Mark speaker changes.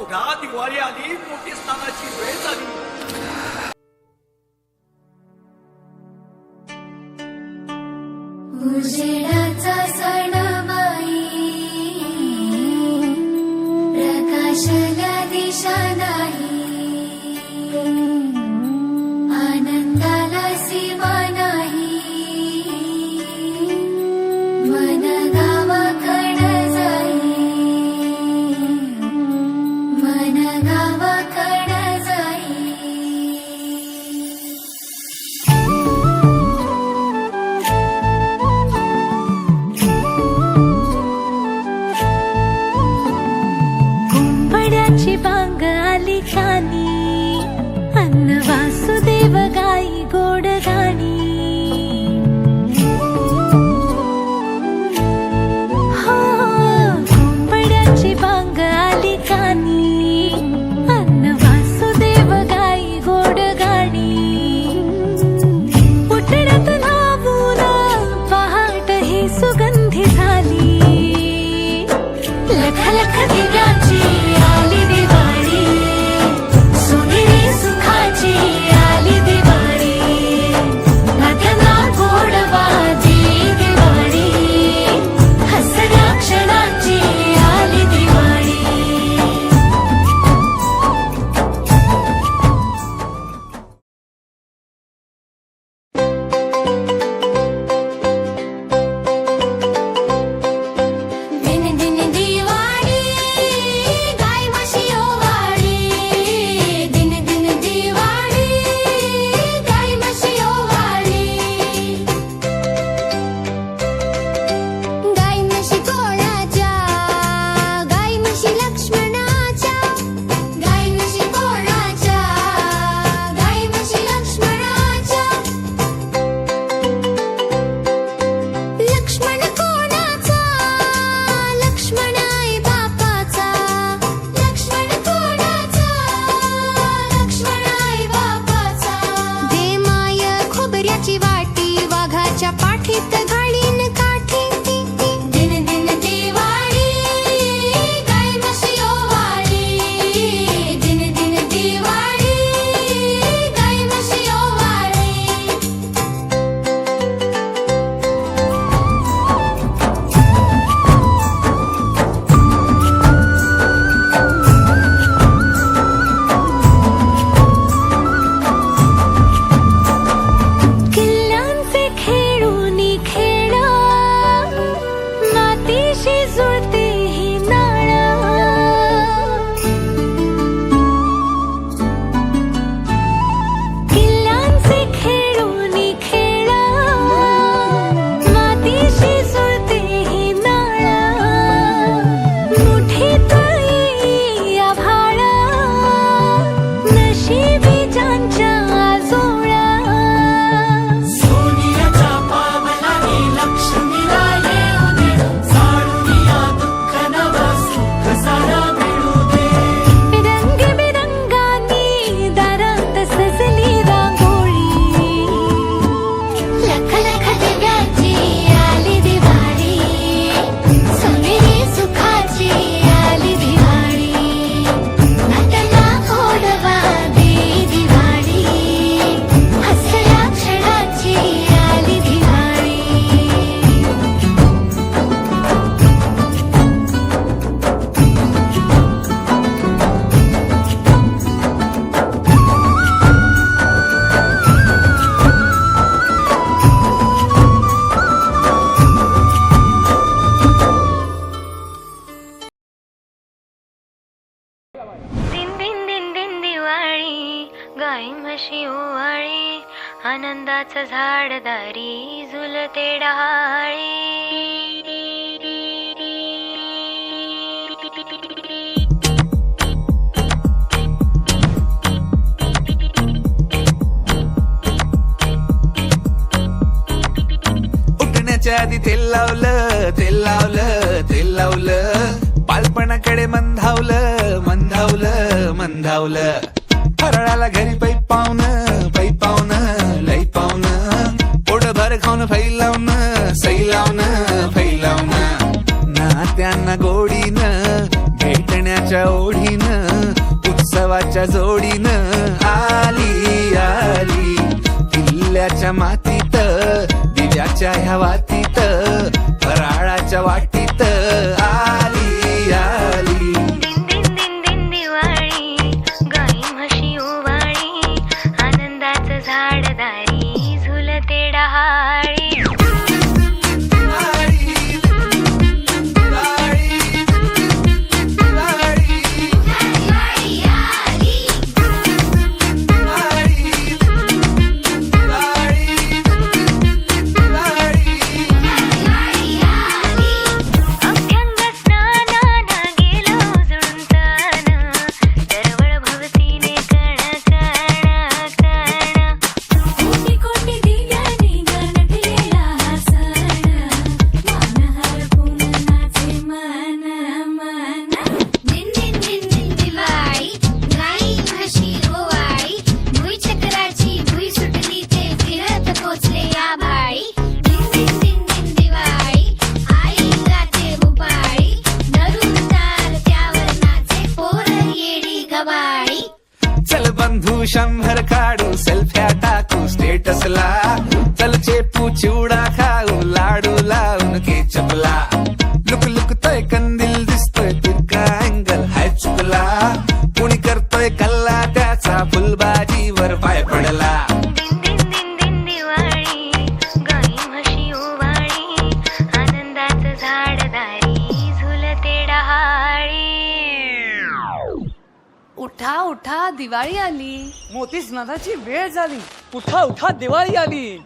Speaker 1: एवढा दिवाळी आली मोठी स्नानाची वेळ झाली.
Speaker 2: गाई
Speaker 3: म्हशी ओवाळी
Speaker 2: आनंदाचं झाडदारी झुलते डहाळी.
Speaker 4: उठण्याच्या आधी तेल लावलं तेल लावलं तेल लावलं. बालपणाकडे मंधावलं मंधावलं मंधावलं. फराळाला घरी पै पाहुन पै पाहुन लई पाहुन पोट भर खाऊन फै लावणं सै नात्यांना गोडीनं भेटण्याच्या ओढीनं उत्सवाच्या जोडीनं आली आली. किल्ल्याच्या मातीत दिव्याच्या ह्या
Speaker 1: वात स्टेटस ला
Speaker 4: चल चेपू चिवडा खाऊ लाडू लावून केचपला. लुक लुकतोय कंदील दिसतोय तुका अँगल हाय चुकला. कुणी करतोय कल्ला त्याचा फुलबाजीवर पाय पडला.
Speaker 5: उठा उठा दिवाळी आली.
Speaker 6: मोतीस स्नानाची वेळ झाली. 不靠他的外压力。